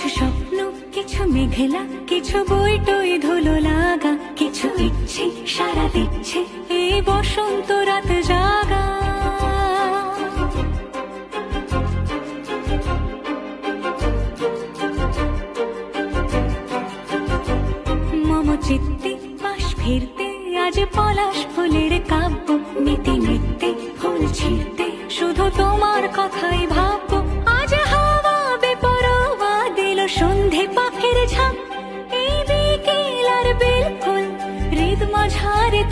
কিছু স্বপ্ন, কিছু মেঘলা, কিছু বইটই ধুলো লাগা, কিছু ইচ্ছে সারা দিচ্ছে এই বসন্ত রাত জাগা। মম চিত্তে পাশ ফিরতে, আজ পলাশ ফুলের কাব্য, নীতি নিত্যে ফুল ছিঁড়তে, শুধু তোমার কথাই ভাব সন্ধে পাখের ঝাঁক এই বিকেল আর বেলফুল হৃদ মাঝারে